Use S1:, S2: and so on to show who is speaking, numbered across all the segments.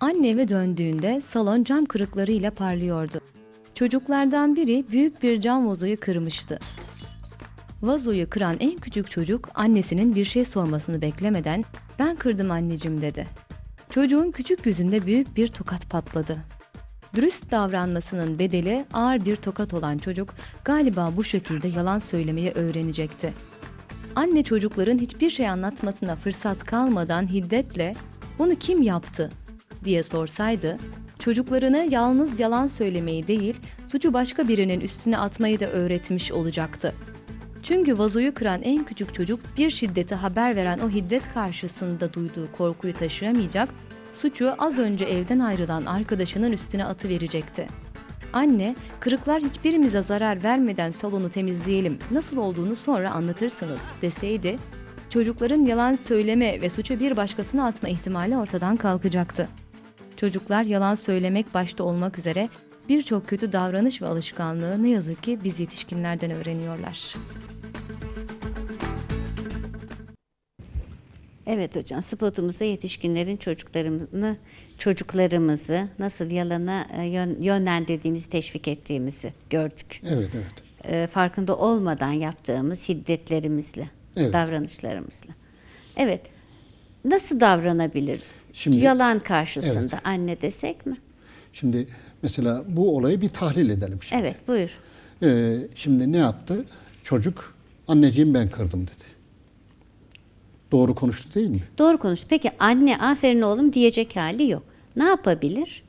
S1: Anne eve döndüğünde salon cam kırıklarıyla parlıyordu. Çocuklardan biri büyük bir cam vazoyu kırmıştı. Vazoyu kıran en küçük çocuk annesinin bir şey sormasını beklemeden ben kırdım anneciğim dedi. Çocuğun küçük yüzünde büyük bir tokat patladı. Dürüst davranmasının bedeli ağır bir tokat olan çocuk galiba bu şekilde yalan söylemeyi öğrenecekti. Anne çocukların hiçbir şey anlatmasına fırsat kalmadan hiddetle bunu kim yaptı diye sorsaydı çocuklarına yalnız yalan söylemeyi değil suçu başka birinin üstüne atmayı da öğretmiş olacaktı. Çünkü vazoyu kıran en küçük çocuk bir şiddeti haber veren o hiddet karşısında duyduğu korkuyu taşıyamayacak, suçu az önce evden ayrılan arkadaşının üstüne atıverecekti. Anne, kırıklar hiçbirimize zarar vermeden salonu temizleyelim, nasıl olduğunu sonra anlatırsınız deseydi, çocukların yalan söyleme ve suçu bir başkasına atma ihtimali ortadan kalkacaktı. Çocuklar yalan söylemek başta olmak üzere birçok kötü davranış ve alışkanlığı ne yazık ki biz yetişkinlerden öğreniyorlar.
S2: Evet hocam spotumuzda yetişkinlerin çocuklarını çocuklarımızı nasıl yalana e, yön- yönlendirdiğimizi teşvik ettiğimizi gördük.
S3: Evet evet.
S2: E, farkında olmadan yaptığımız hiddetlerimizle,
S3: Evet.
S2: davranışlarımızla. Evet. Nasıl davranabilir?
S3: Şimdi-
S2: Yalan karşısında anne desek mi?
S3: Şimdi mesela bu olayı bir tahlil edelim şimdi.
S2: Evet, buyur.
S3: Ee, şimdi ne yaptı? Çocuk anneciğim ben kırdım dedi. Doğru konuştu değil mi?
S2: Doğru konuş. Peki anne aferin oğlum diyecek hali yok. Ne yapabilir?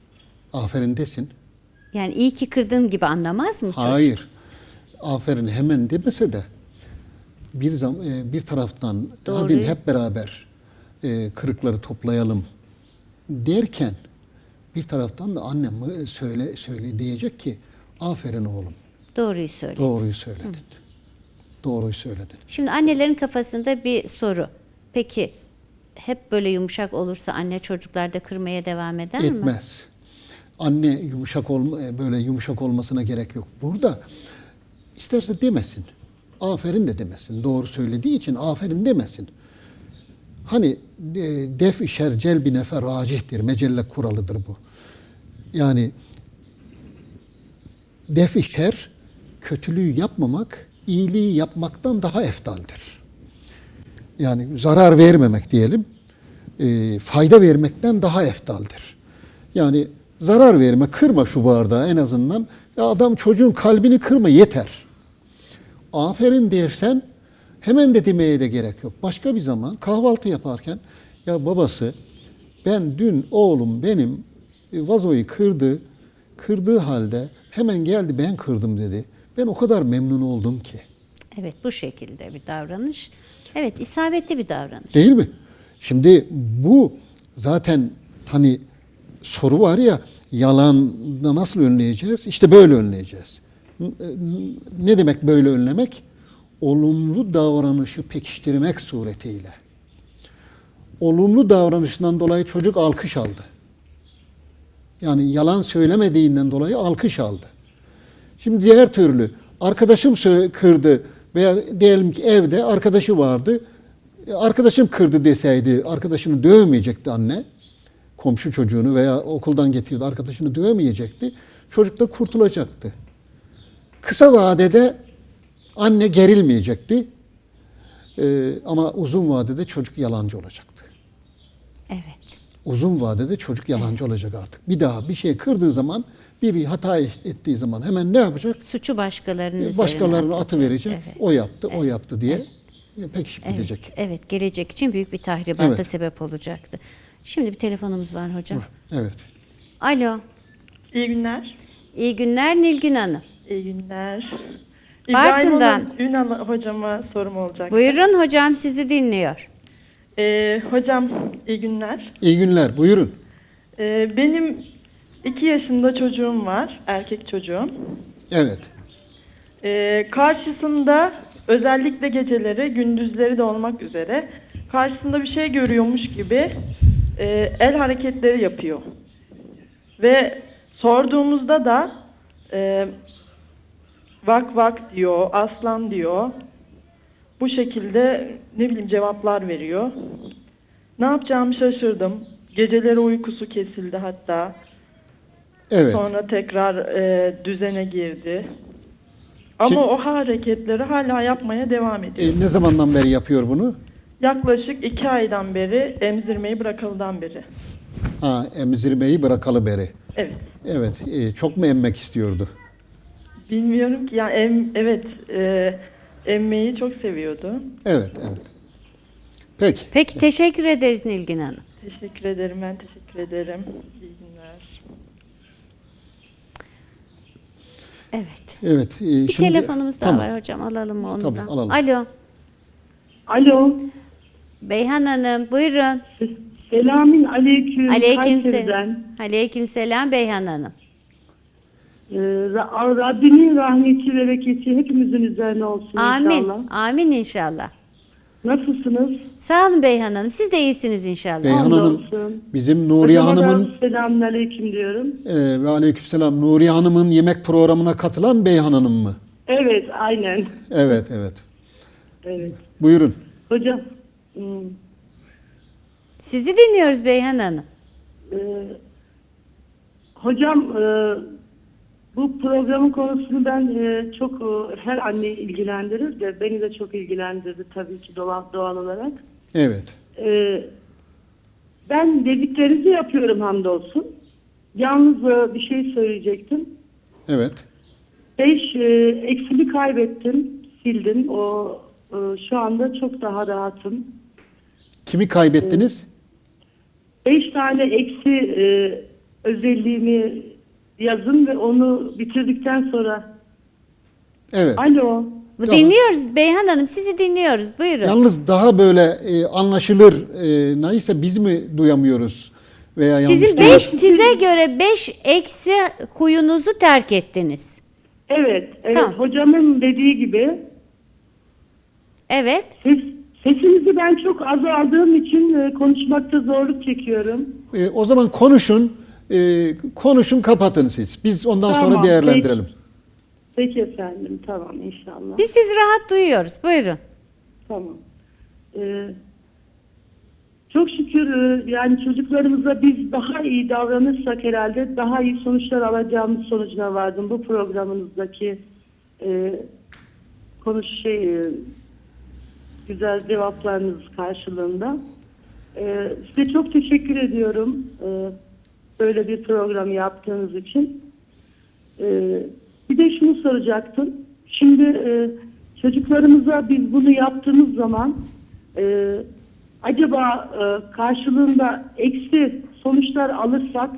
S3: Aferin desin.
S2: Yani iyi ki kırdın gibi anlamaz mı çocuk?
S3: Hayır. Aferin hemen demese de bir zam e, bir taraftan
S2: Doğruyu-
S3: hadi hep beraber e, kırıkları toplayalım derken bir taraftan da annem söyle söyle diyecek ki aferin oğlum
S2: Doğruyu söyle.
S3: doğruyu söyledin. Doğruyu söyledin.
S2: Şimdi annelerin kafasında bir soru. Peki hep böyle yumuşak olursa anne çocuklarda kırmaya devam eder mi?
S3: Etmez. Anne yumuşak olma, e, böyle yumuşak olmasına gerek yok. Burada isterse demesin. Aferin de demesin. Doğru söylediği için aferin demesin. Hani e, def işer celbi nefer racihtir. Mecelle kuralıdır bu. Yani def işer kötülüğü yapmamak iyiliği yapmaktan daha eftaldir. Yani zarar vermemek diyelim, e, fayda vermekten daha eftaldir. Yani zarar verme, kırma şu bardağı en azından. Ya adam çocuğun kalbini kırma yeter. Aferin dersen hemen de demeye de gerek yok. Başka bir zaman kahvaltı yaparken ya babası ben dün oğlum benim e, vazoyu kırdı. Kırdığı halde hemen geldi ben kırdım dedi. Ben o kadar memnun oldum ki.
S2: Evet bu şekilde bir davranış. Evet isabetli bir davranış.
S3: Değil mi? Şimdi bu zaten hani soru var ya yalanla nasıl önleyeceğiz? İşte böyle önleyeceğiz. N- Ne demek böyle önlemek? Olumlu davranışı pekiştirmek suretiyle. Olumlu davranışından dolayı çocuk alkış aldı. Yani yalan söylemediğinden dolayı alkış aldı. Şimdi diğer türlü arkadaşım kırdı veya diyelim ki evde arkadaşı vardı. E, Arkadaşım kırdı deseydi arkadaşını dövmeyecekti anne. Komşu çocuğunu veya okuldan getirdi arkadaşını dövmeyecekti. Çocuk da kurtulacaktı. Kısa vadede anne gerilmeyecekti. E, ama uzun vadede çocuk yalancı olacaktı.
S2: Evet.
S3: Uzun vadede çocuk yalancı olacak artık. Bir daha bir şey kırdığı zaman, bir hata ettiği zaman hemen ne yapacak?
S2: Suçu başkalarının üzerine
S3: Başkalarına atı verecek.
S2: Evet.
S3: O yaptı, o yaptı diye pekişip
S2: Evet,
S3: gidecek.
S2: evet gelecek için büyük bir tahribata
S3: Evet.
S2: sebep olacaktı. Şimdi bir telefonumuz var hocam.
S3: Evet.
S2: Alo.
S4: İyi günler.
S2: İyi günler Nilgün Hanım.
S4: İyi günler.
S2: Bartın'dan.
S4: İbrahim Ünal hocama sorum olacak.
S2: Buyurun hocam sizi dinliyor.
S4: Ee, hocam iyi günler.
S3: İyi günler. Buyurun.
S4: Ee, benim iki yaşında çocuğum var. Erkek çocuğum.
S3: Evet.
S4: Ee, karşısında özellikle geceleri gündüzleri de olmak üzere karşısında bir şey görüyormuş gibi e, el hareketleri yapıyor. Ve sorduğumuzda da e, vak vak diyor, aslan diyor. Bu şekilde ne bileyim cevaplar veriyor. Ne yapacağımı şaşırdım. Geceleri uykusu kesildi hatta.
S3: Evet.
S4: Sonra tekrar e, düzene girdi. Ama
S3: Şimdi-
S4: o hareketleri hala yapmaya devam ediyor.
S3: E, ne zamandan beri yapıyor bunu?
S4: Yaklaşık iki aydan beri emzirmeyi bırakalıdan beri.
S3: Ha, emzirmeyi bırakalı beri.
S4: Evet.
S3: Evet. e, çok mu emmek istiyordu?
S4: Bilmiyorum ki yani em, evet e, emmeyi çok seviyordu.
S3: Evet, evet. Peki.
S2: Peki teşekkür ederiz Nilgün Hanım.
S4: Teşekkür ederim ben teşekkür ederim. İyi günler.
S3: Evet.
S2: Evet.
S3: e,
S2: Bir
S3: şimdi-
S2: telefonumuz daha
S3: Tamam.
S2: var hocam. Alalım mı onu
S3: Tabii,
S2: da?
S3: alalım.
S2: Alo.
S5: Alo.
S2: Beyhan Hanım buyurun.
S5: Selamün aleyküm.
S2: Aleyküm selam. Aleyküm selam Beyhan Hanım.
S5: Ee, Ra- Rabbimin rahmeti ve bereketi hepimizin üzerine olsun
S2: Amin.
S5: inşallah.
S2: Amin inşallah.
S5: Nasılsınız?
S2: Sağ olun Beyhan Hanım. Siz de iyisiniz inşallah.
S3: Beyhan Hanım, bizim Nuriye
S5: Hocama
S3: Hanım'ın
S5: Selamün aleyküm diyorum.
S3: e, ve aleykümselam Nuriye Hanım'ın yemek programına katılan Beyhan Hanım mı?
S5: Evet aynen.
S3: Evet, evet.
S5: Evet.
S3: Buyurun.
S5: Hocam. hmm,
S2: Sizi dinliyoruz Beyhan Hanım.
S5: e, hocam e, bu programın konusunu ben e, çok e, her anneyi ilgilendirir de beni de çok ilgilendirdi tabii ki doğal, doğal olarak.
S3: Evet.
S5: Ee, ben dediklerinizi yapıyorum hamdolsun. Yalnız e, bir şey söyleyecektim.
S3: Evet.
S5: Beş e, eksimi kaybettim, sildim. O e, şu anda çok daha rahatım.
S3: Kimi kaybettiniz?
S5: Beş tane eksi e, özelliğimi yazın ve onu bitirdikten sonra
S3: Evet.
S5: alo.
S2: Dinliyoruz Beyhan Hanım. Sizi dinliyoruz. Buyurun.
S3: Yalnız daha böyle e, anlaşılır e, neyse biz mi duyamıyoruz veya yanlış
S2: Sizin? 5 size göre 5 eksi huyunuzu terk ettiniz.
S5: evet, evet
S2: Tamam.
S5: hocamın dediği gibi
S2: Evet.
S5: ses, sesinizi ben çok az aldığım için e, konuşmakta zorluk çekiyorum.
S3: E, o zaman konuşun, e, konuşun kapatın siz. Biz ondan sonra
S5: Tamam,
S3: değerlendirelim.
S5: Peki efendim tamam inşallah.
S2: Biz sizi rahat duyuyoruz. Buyurun.
S5: Tamam. Ee, çok şükür e, yani çocuklarımıza biz daha iyi davranırsak herhalde daha iyi sonuçlar alacağımız sonucuna vardım bu programınızdaki e, konuş şey e, güzel cevaplarınız karşılığında. E, size çok teşekkür ediyorum e, böyle bir program yaptığınız için. Ee, bir de şunu soracaktım. Şimdi e, çocuklarımıza biz bunu yaptığımız zaman e, acaba e, karşılığında eksi sonuçlar alırsak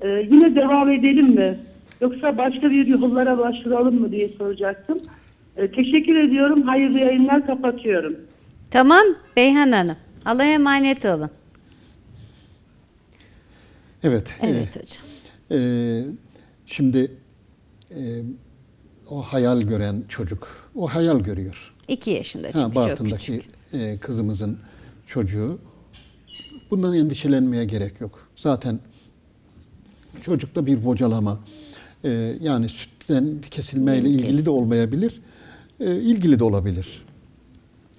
S5: e, yine devam edelim mi? Yoksa başka bir yollara başvuralım mı diye soracaktım. E, teşekkür ediyorum. Hayırlı yayınlar kapatıyorum.
S2: Tamam Beyhan Hanım. Allah'a emanet olun.
S3: Evet. e,
S2: Evet hocam.
S3: e, şimdi e, o hayal gören çocuk, o hayal görüyor.
S2: 2 yaşında çünkü
S3: Ha,
S2: çok
S3: Bartın'daki
S2: küçük.
S3: e, kızımızın çocuğu. Bundan endişelenmeye gerek yok. Zaten çocukta bir bocalama, e, yani sütten kesilmeyle ilgili de olmayabilir, e, ilgili de olabilir.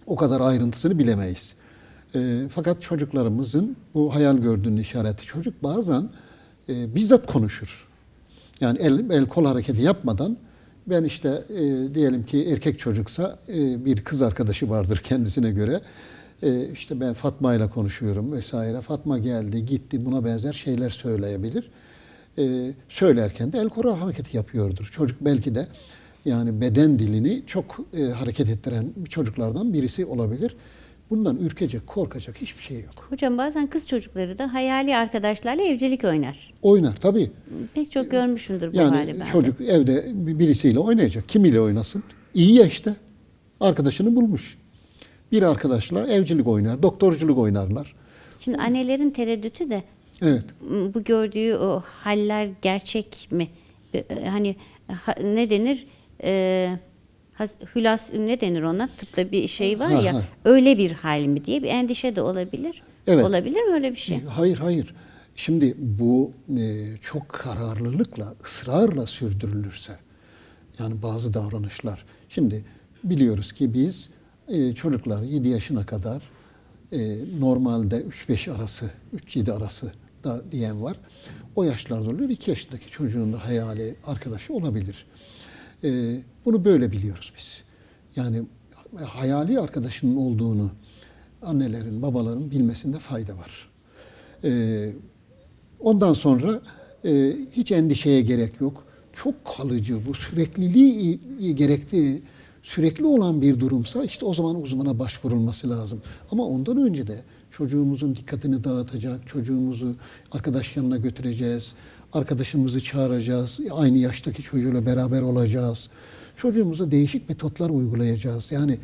S3: O kadar ayrıntısını bilemeyiz. E, fakat çocuklarımızın bu hayal gördüğünün işareti çocuk bazen e, bizzat konuşur. Yani el, el kol hareketi yapmadan ben işte e, diyelim ki erkek çocuksa e, bir kız arkadaşı vardır kendisine göre. E, işte ben Fatma ile konuşuyorum vesaire. Fatma geldi gitti buna benzer şeyler söyleyebilir. E, söylerken de el kol hareketi yapıyordur. Çocuk belki de yani beden dilini çok e, hareket ettiren çocuklardan birisi olabilir. Bundan ürkecek, korkacak hiçbir şey yok.
S2: Hocam bazen kız çocukları da hayali arkadaşlarla evcilik oynar.
S3: Oynar tabii.
S2: Pek çok görmüşümdür bu
S3: Yani
S2: hali ben.
S3: çocuk evde birisiyle oynayacak. Kimiyle oynasın? İyi ya işte. Arkadaşını bulmuş. Bir arkadaşla evcilik oynar, doktorculuk oynarlar.
S2: Şimdi annelerin tereddütü de
S3: Evet.
S2: bu gördüğü o haller gerçek mi? E, Hani ha- ne denir? E, has- hülas ne denir ona? Tıpta bir şey var
S3: Ha,
S2: ya.
S3: ha.
S2: Öyle bir hal mi diye bir endişe de olabilir.
S3: Evet.
S2: Olabilir mi öyle bir şey?
S3: Hayır hayır. Şimdi bu e, çok kararlılıkla, ısrarla sürdürülürse yani bazı davranışlar. Şimdi biliyoruz ki biz e, çocuklar 7 yaşına kadar e, normalde 3-5 arası, 3-7 arası da diyen var. O yaşlarda oluyor. 2 yaşındaki çocuğun da hayali arkadaşı olabilir. E, bunu böyle biliyoruz biz. Yani hayali arkadaşının olduğunu annelerin, babaların bilmesinde fayda var. E, ondan sonra e, hiç endişeye gerek yok. Çok kalıcı bu sürekliliği gerektiği sürekli olan bir durumsa işte o zaman uzmana başvurulması lazım. Ama ondan önce de çocuğumuzun dikkatini dağıtacak, çocuğumuzu arkadaş yanına götüreceğiz, arkadaşımızı çağıracağız, aynı yaştaki çocuğuyla beraber olacağız. Çocuğumuza değişik metotlar uygulayacağız. Yani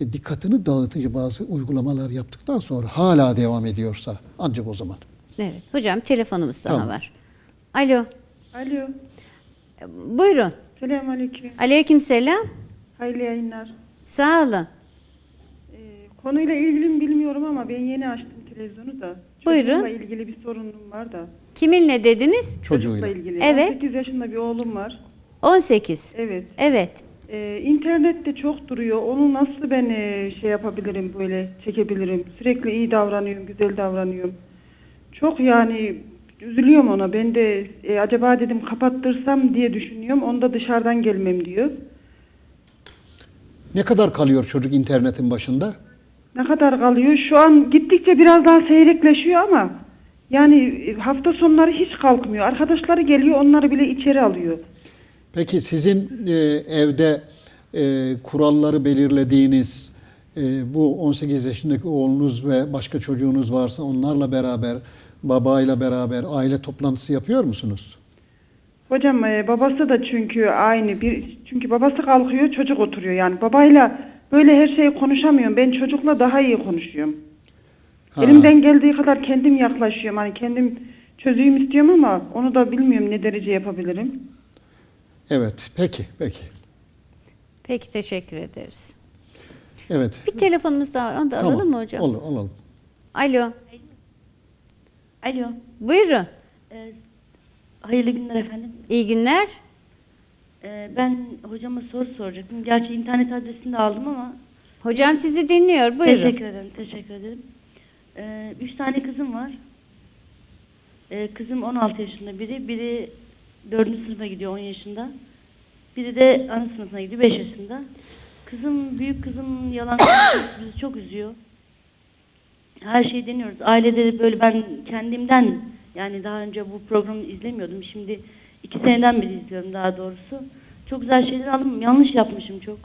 S3: e, dikkatini dağıtıcı bazı uygulamalar yaptıktan sonra hala devam ediyorsa ancak o zaman.
S2: Evet. Hocam telefonumuz daha
S3: Tamam.
S2: var. Alo.
S4: Alo.
S2: Buyurun.
S4: Selamünaleyküm.
S2: Aleykümselam.
S4: Hayırlı yayınlar.
S2: Sağ olun.
S4: Ee, konuyla ilgili mi bilmiyorum ama ben yeni açtım televizyonu da.
S2: Buyurun.
S4: Çocuğumla ilgili bir sorunum var da.
S2: Kiminle dediniz?
S3: Çocuğuyla.
S4: Çocukla ilgili.
S2: Evet.
S4: 18 yaşında bir oğlum var.
S2: 18.
S4: Evet.
S2: Evet.
S4: Ee, internette çok duruyor. Onu nasıl ben e, şey yapabilirim böyle çekebilirim? Sürekli iyi davranıyorum, güzel davranıyorum. Çok yani üzülüyorum ona. Ben de e, acaba dedim kapattırsam diye düşünüyorum. Onda dışarıdan gelmem diyor.
S3: Ne kadar kalıyor çocuk internetin başında?
S4: Ne kadar kalıyor? Şu an gittikçe biraz daha seyrekleşiyor ama yani e, hafta sonları hiç kalkmıyor. Arkadaşları geliyor onları bile içeri alıyor.
S3: Peki sizin e, evde e, kuralları belirlediğiniz e, bu 18 yaşındaki oğlunuz ve başka çocuğunuz varsa onlarla beraber babayla beraber aile toplantısı yapıyor musunuz?
S4: Hocam e, babası da çünkü aynı bir çünkü babası kalkıyor çocuk oturuyor yani babayla böyle her şeyi konuşamıyorum. Ben çocukla daha iyi konuşuyorum.
S3: Ha.
S4: Elimden geldiği kadar kendim yaklaşıyorum. Hani kendim çözeyim istiyorum ama onu da bilmiyorum ne derece yapabilirim.
S3: Evet, peki, peki.
S2: Peki teşekkür ederiz.
S3: Evet.
S2: Bir telefonumuz daha var. Onu da alalım mı hocam?
S3: Olur, alalım.
S2: Alo.
S6: Alo.
S2: Buyurun.
S6: Ee, hayırlı günler efendim.
S2: İyi günler.
S6: Ee, ben hocama soru soracaktım. Gerçi internet adresini de aldım ama.
S2: Hocam sizi dinliyor. Buyurun.
S6: Teşekkür ederim. Teşekkür ederim. Ee, üç tane kızım var. Ee, kızım 16 yaşında biri. Biri 4. sınıfa gidiyor 10 yaşında. Biri de ana sınıfına gidiyor 5 yaşında. Kızım, büyük kızım yalan konuşması bizi çok üzüyor. Her şeyi deniyoruz. Ailede de böyle ben kendimden yani daha önce bu programı izlemiyordum. Şimdi iki seneden beri izliyorum daha doğrusu. Çok güzel şeyler aldım. Yanlış yapmışım çok.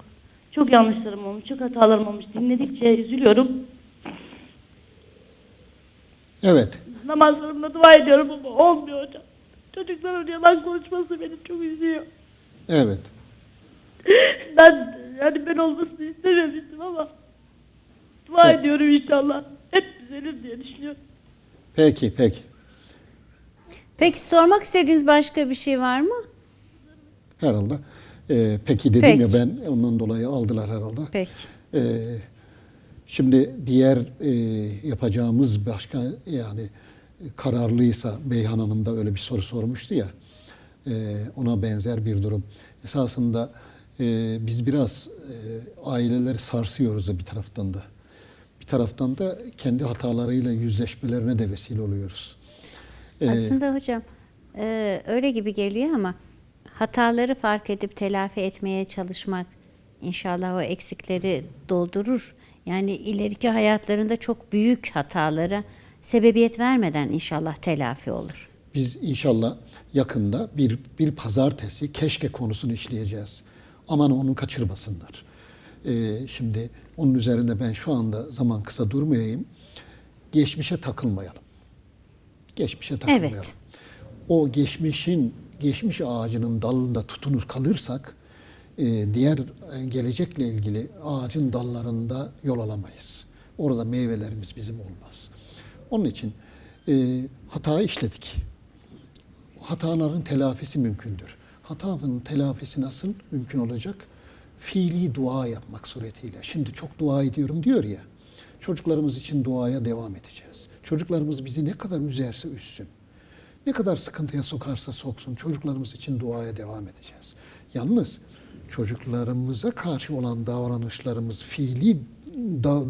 S6: Çok yanlışlarım olmuş, çok hatalarım olmuş. Dinledikçe üzülüyorum.
S3: Evet.
S6: Namazlarımda dua ediyorum ama olmuyor hocam. Çocukların yalan konuşması beni çok üzüyor.
S3: Evet.
S6: Ben yani ben olmasını istememiştim ama dua
S3: Evet.
S6: ediyorum inşallah. Hep düzelir diye düşünüyorum.
S3: Peki, peki.
S2: Peki sormak istediğiniz başka bir şey var mı?
S3: Herhalde. Ee, peki dedim
S2: Peki.
S3: ya ben ondan dolayı aldılar herhalde.
S2: Peki.
S3: Ee, şimdi diğer e, yapacağımız başka yani e, kararlıysa Beyhan Hanım da öyle bir soru sormuştu ya e, ona benzer bir durum. Esasında e, biz biraz e, aileleri sarsıyoruz da bir taraftan da. Bir taraftan da kendi hatalarıyla yüzleşmelerine de vesile oluyoruz. Ee,
S2: Aslında hocam e, öyle gibi geliyor ama hataları fark edip telafi etmeye çalışmak inşallah o eksikleri doldurur. Yani ileriki hayatlarında çok büyük hatalara sebebiyet vermeden inşallah telafi olur.
S3: Biz inşallah yakında bir, bir pazartesi keşke konusunu işleyeceğiz. Aman onu kaçırmasınlar. Ee, şimdi onun üzerinde ben şu anda zaman kısa durmayayım. Geçmişe takılmayalım. Geçmişe takılmayalım.
S2: Evet.
S3: O geçmişin, geçmiş ağacının dalında tutunur kalırsak e, diğer e, gelecekle ilgili ağacın dallarında yol alamayız. Orada meyvelerimiz bizim olmaz. Onun için e, hata işledik hataların telafisi mümkündür. Hatanın telafisi nasıl mümkün olacak? Fiili dua yapmak suretiyle. Şimdi çok dua ediyorum diyor ya. Çocuklarımız için duaya devam edeceğiz. Çocuklarımız bizi ne kadar üzerse üzsün. Ne kadar sıkıntıya sokarsa soksun. Çocuklarımız için duaya devam edeceğiz. Yalnız çocuklarımıza karşı olan davranışlarımız, fiili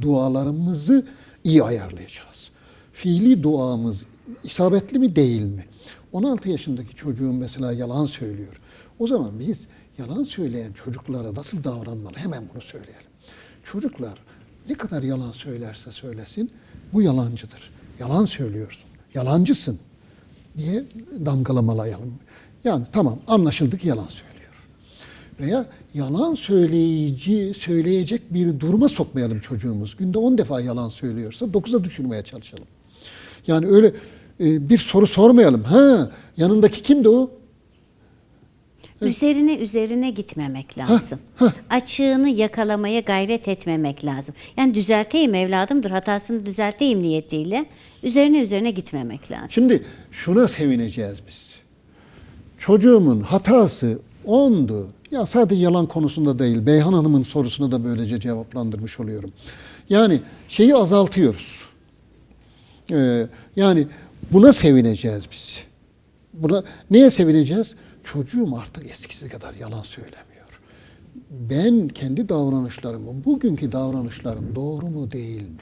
S3: dualarımızı iyi ayarlayacağız. Fiili duamız isabetli mi değil mi? 16 yaşındaki çocuğun mesela yalan söylüyor. O zaman biz yalan söyleyen çocuklara nasıl davranmalı hemen bunu söyleyelim. Çocuklar ne kadar yalan söylerse söylesin bu yalancıdır. Yalan söylüyorsun, yalancısın diye damgalamalayalım. Yani tamam anlaşıldık yalan söylüyor. Veya yalan söyleyici, söyleyecek bir duruma sokmayalım çocuğumuz. Günde 10 defa yalan söylüyorsa 9'a düşürmeye çalışalım. Yani öyle e, bir soru sormayalım. Ha yanındaki kimdi o?
S2: Üzerine üzerine gitmemek lazım. Açığını yakalamaya gayret etmemek lazım. Yani düzelteyim evladımdır hatasını düzelteyim niyetiyle üzerine üzerine gitmemek lazım.
S3: Şimdi şuna sevineceğiz biz. Çocuğumun hatası ondu. Ya sadece yalan konusunda değil, Beyhan Hanım'ın sorusunu da böylece cevaplandırmış oluyorum. Yani şeyi azaltıyoruz. Ee, yani buna sevineceğiz biz. Buna neye sevineceğiz? Çocuğum artık eskisi kadar yalan söylemiyor. Ben kendi davranışlarımı, bugünkü davranışlarım doğru mu değil mi?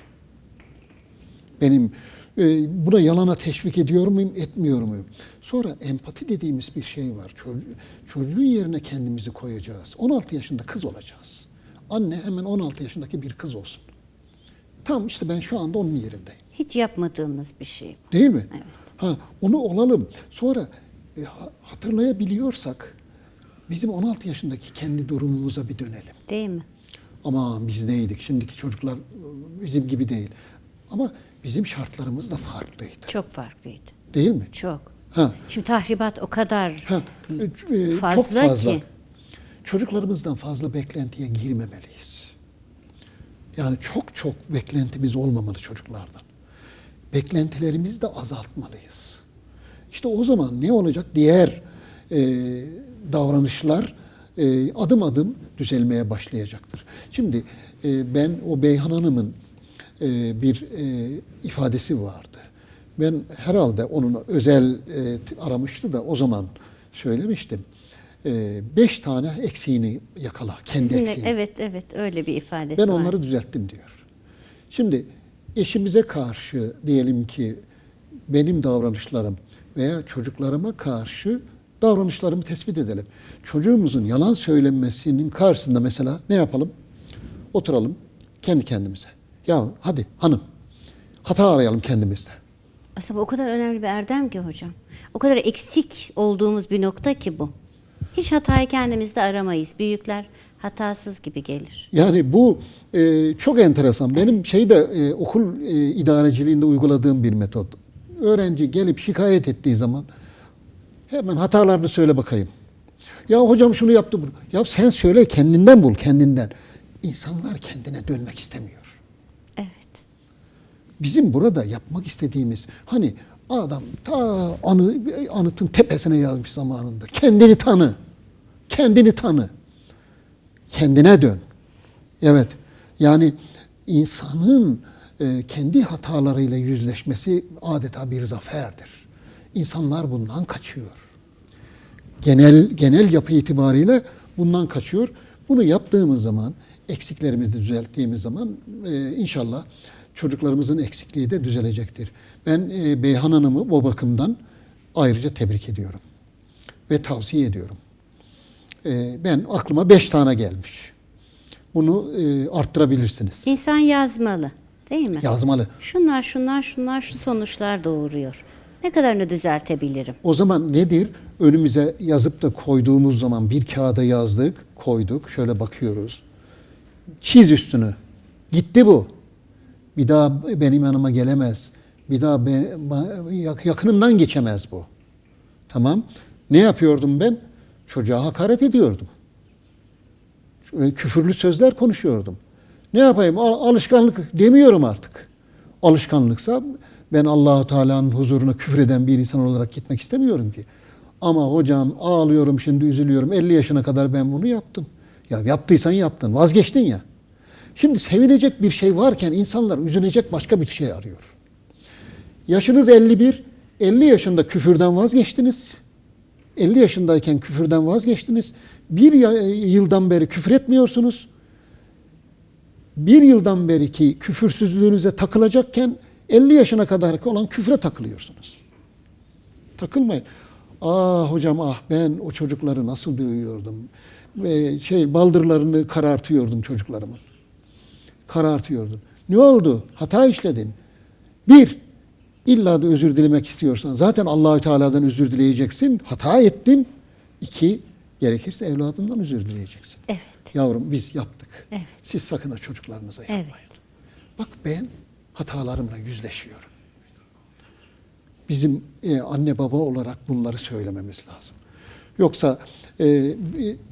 S3: Benim e, buna yalana teşvik ediyor muyum, etmiyor muyum? Sonra empati dediğimiz bir şey var. Çocuğu, çocuğun yerine kendimizi koyacağız. 16 yaşında kız olacağız. Anne hemen 16 yaşındaki bir kız olsun. Tam işte ben şu anda onun yerindeyim.
S2: Hiç yapmadığımız bir şey. bu.
S3: Değil mi?
S2: Evet.
S3: Ha, onu olalım. Sonra e, ha- hatırlayabiliyorsak bizim 16 yaşındaki kendi durumumuza bir dönelim.
S2: Değil mi?
S3: Aman biz neydik? Şimdiki çocuklar e, bizim gibi değil. Ama bizim şartlarımız da farklıydı.
S2: Çok farklıydı.
S3: Değil mi?
S2: Çok.
S3: Ha.
S2: Şimdi tahribat o kadar
S3: Ha, e, e,
S2: Fazla
S3: çok fazla.
S2: ki.
S3: Çocuklarımızdan fazla beklentiye girmemeliyiz. Yani çok çok beklentimiz olmamalı çocuklardan. Beklentilerimizi de azaltmalıyız. İşte o zaman ne olacak? Diğer e, davranışlar e, adım adım düzelmeye başlayacaktır. Şimdi e, ben o Beyhan Hanım'ın e, bir e, ifadesi vardı. Ben herhalde onun özel e, aramıştı da o zaman söylemiştim. E, beş tane eksiğini yakala, kendi
S2: Sizinle-
S3: eksiğini.
S2: evet evet öyle bir ifadesi
S3: Ben
S2: var.
S3: onları düzelttim diyor. Şimdi eşimize karşı diyelim ki benim davranışlarım veya çocuklarıma karşı davranışlarımı tespit edelim. Çocuğumuzun yalan söylenmesinin karşısında mesela ne yapalım? Oturalım kendi kendimize. Ya hadi hanım hata arayalım kendimizde.
S2: Aslında o kadar önemli bir erdem ki hocam. O kadar eksik olduğumuz bir nokta ki bu. Hiç hatayı kendimizde aramayız. Büyükler hatasız gibi gelir.
S3: Yani bu e, çok enteresan. Benim şeyde e, okul e, idareciliğinde uyguladığım bir metot. Öğrenci gelip şikayet ettiği zaman hemen hatalarını söyle bakayım. Ya hocam şunu yaptı bunu. Ya sen söyle kendinden bul kendinden. İnsanlar kendine dönmek istemiyor. Bizim burada yapmak istediğimiz hani adam ta anı, anıtın tepesine yazmış zamanında. Kendini tanı. Kendini tanı. Kendine dön. Evet. Yani insanın e, kendi hatalarıyla yüzleşmesi adeta bir zaferdir. İnsanlar bundan kaçıyor. Genel genel yapı itibariyle bundan kaçıyor. Bunu yaptığımız zaman, eksiklerimizi düzelttiğimiz zaman e, inşallah çocuklarımızın eksikliği de düzelecektir. Ben e, Beyhan Hanım'ı bu bakımdan ayrıca tebrik ediyorum ve tavsiye ediyorum. E, ben aklıma beş tane gelmiş. Bunu e, arttırabilirsiniz.
S2: İnsan yazmalı. Değil mi?
S3: Yazmalı.
S2: Şunlar şunlar şunlar şu sonuçlar doğuruyor. Ne kadarını düzeltebilirim?
S3: O zaman nedir? Önümüze yazıp da koyduğumuz zaman bir kağıda yazdık, koyduk. Şöyle bakıyoruz. Çiz üstünü. Gitti bu. Bir daha benim yanıma gelemez. Bir daha be- yakınımdan geçemez bu. Tamam. Ne yapıyordum ben? Çocuğa hakaret ediyordum. E, Küfürlü sözler konuşuyordum. Ne yapayım? Al- Alışkanlık demiyorum artık. Alışkanlıksa ben Allahu Teala'nın huzuruna küfreden bir insan olarak gitmek istemiyorum ki. Ama hocam ağlıyorum şimdi üzülüyorum. 50 yaşına kadar ben bunu yaptım. Ya yaptıysan yaptın. Vazgeçtin ya. Şimdi sevinecek bir şey varken insanlar üzülecek başka bir şey arıyor. Yaşınız 51, 50 yaşında küfürden vazgeçtiniz. 50 yaşındayken küfürden vazgeçtiniz. Bir yıldan beri küfür etmiyorsunuz. 50 yaşındayken küfürden vazgeçtiniz. 50 yaşındayken küfürden vazgeçtiniz. Bir yıldan beri küfür etmiyorsunuz. 50 yaşındayken küfürden vazgeçtiniz. Bir ya- yıldan beri küfür etmiyorsunuz. Bir yıldan beri küfür etmiyorsunuz. bir yıldan beri ki küfürsüzlüğünüze takılacakken 50 yaşına kadar olan küfre takılıyorsunuz. Takılmayın. Ah hocam ah ben o çocukları nasıl dövüyordum. Ve şey baldırlarını karartıyordum çocuklarımın. Karartıyordum. Ne oldu? Hata işledin. Bir, illa da özür dilemek istiyorsan zaten Allahü Teala'dan özür dileyeceksin. Hata ettin. İki, gerekirse evladından özür dileyeceksin.
S2: Evet.
S3: Yavrum biz yaptık.
S2: Evet.
S3: Siz sakın ha çocuklarınıza yapmayın.
S2: Evet.
S3: Bak ben hatalarımla yüzleşiyorum. Bizim e, anne baba olarak bunları söylememiz lazım. Yoksa e,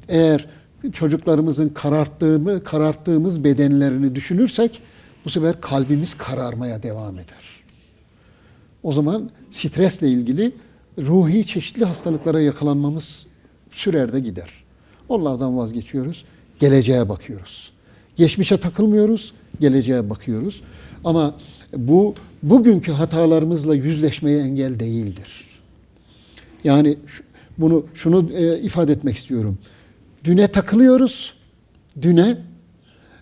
S3: eğer çocuklarımızın kararttığımı, kararttığımız bedenlerini düşünürsek bu sefer kalbimiz kararmaya devam eder. O zaman stresle ilgili ruhi çeşitli hastalıklara yakalanmamız sürer de gider. Onlardan vazgeçiyoruz, geleceğe bakıyoruz. Geçmişe takılmıyoruz, geleceğe bakıyoruz. Ama bu bugünkü hatalarımızla yüzleşmeye engel değildir. Yani bunu şunu e, ifade etmek istiyorum. Düne takılıyoruz, düne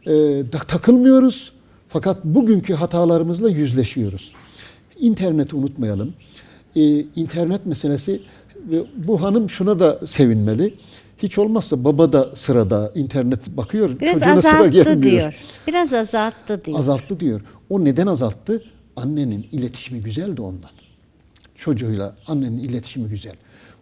S3: e, da- takılmıyoruz. Fakat bugünkü hatalarımızla yüzleşiyoruz. İnterneti unutmayalım. E, internet meselesi ve bu hanım şuna da sevinmeli. Hiç olmazsa baba da sırada internet bakıyor.
S2: Biraz
S3: çocuğuna sıra
S2: azalttı
S3: gelmiyor.
S2: diyor. Biraz azalttı diyor.
S3: Azalttı diyor. O neden azalttı? Annenin iletişimi güzel de ondan. Çocuğuyla annenin iletişimi güzel.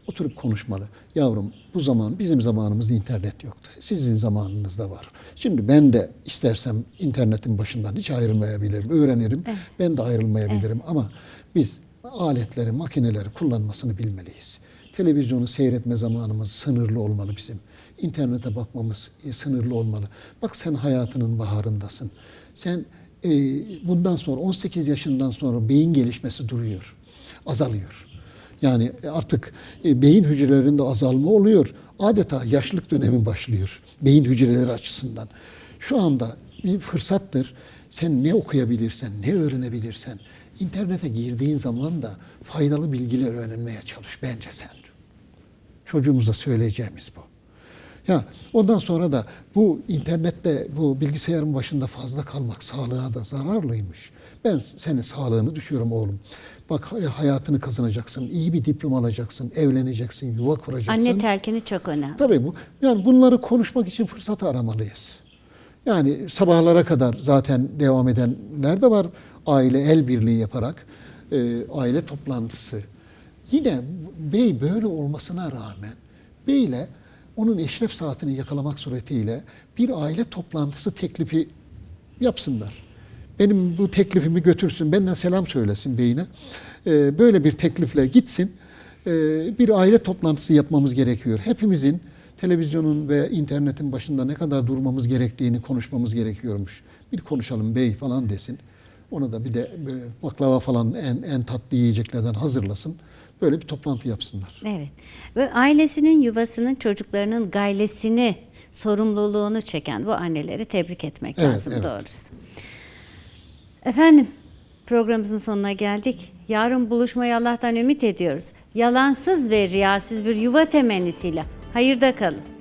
S3: Oturup konuşmalı. Yavrum bu zaman bizim zamanımızda internet yoktu. Sizin zamanınızda var. Şimdi ben de istersem internetin başından hiç ayrılmayabilirim. Öğrenirim. Ben de ayrılmayabilirim ama biz aletleri, makineleri kullanmasını bilmeliyiz. Televizyonu seyretme zamanımız sınırlı olmalı bizim. İnternete bakmamız e, sınırlı olmalı. Bak sen hayatının baharındasın. Sen e, bundan sonra 18 yaşından sonra beyin gelişmesi duruyor. Azalıyor. Yani artık e, beyin hücrelerinde azalma oluyor. Adeta yaşlık dönemi başlıyor beyin hücreleri açısından. Şu anda bir fırsattır. Sen ne okuyabilirsen, ne öğrenebilirsen internete girdiğin zaman da faydalı bilgiler öğrenmeye çalış bence sen. Çocuğumuza söyleyeceğimiz bu. Ya ondan sonra da bu internette bu bilgisayarın başında fazla kalmak sağlığa da zararlıymış. Ben senin sağlığını düşüyorum oğlum. Bak hay- hayatını kazanacaksın, iyi bir diploma alacaksın, evleneceksin, yuva kuracaksın.
S2: Anne telkini çok önemli.
S3: Tabii bu. Yani bunları konuşmak için fırsat aramalıyız. Yani sabahlara kadar zaten devam edenler de var. Aile el birliği yaparak e, aile toplantısı. Yine bey böyle olmasına rağmen beyle onun eşref saatini yakalamak suretiyle bir aile toplantısı teklifi yapsınlar. Benim bu teklifimi götürsün, benden selam söylesin beyine. E, böyle bir teklifle gitsin. E, bir aile toplantısı yapmamız gerekiyor. Hepimizin televizyonun ve internetin başında ne kadar durmamız gerektiğini konuşmamız gerekiyormuş. Bir konuşalım bey falan desin. Ona da bir de baklava falan en, en tatlı yiyeceklerden hazırlasın. Böyle bir toplantı yapsınlar.
S2: Evet. Ve ailesinin, yuvasının, çocuklarının gailesini, sorumluluğunu çeken bu anneleri tebrik etmek
S3: Evet,
S2: lazım
S3: evet.
S2: doğrusu. Efendim, programımızın sonuna geldik. Yarın buluşmayı Allah'tan ümit ediyoruz. Yalansız ve riyasız bir yuva temennisiyle. Hayırda kalın.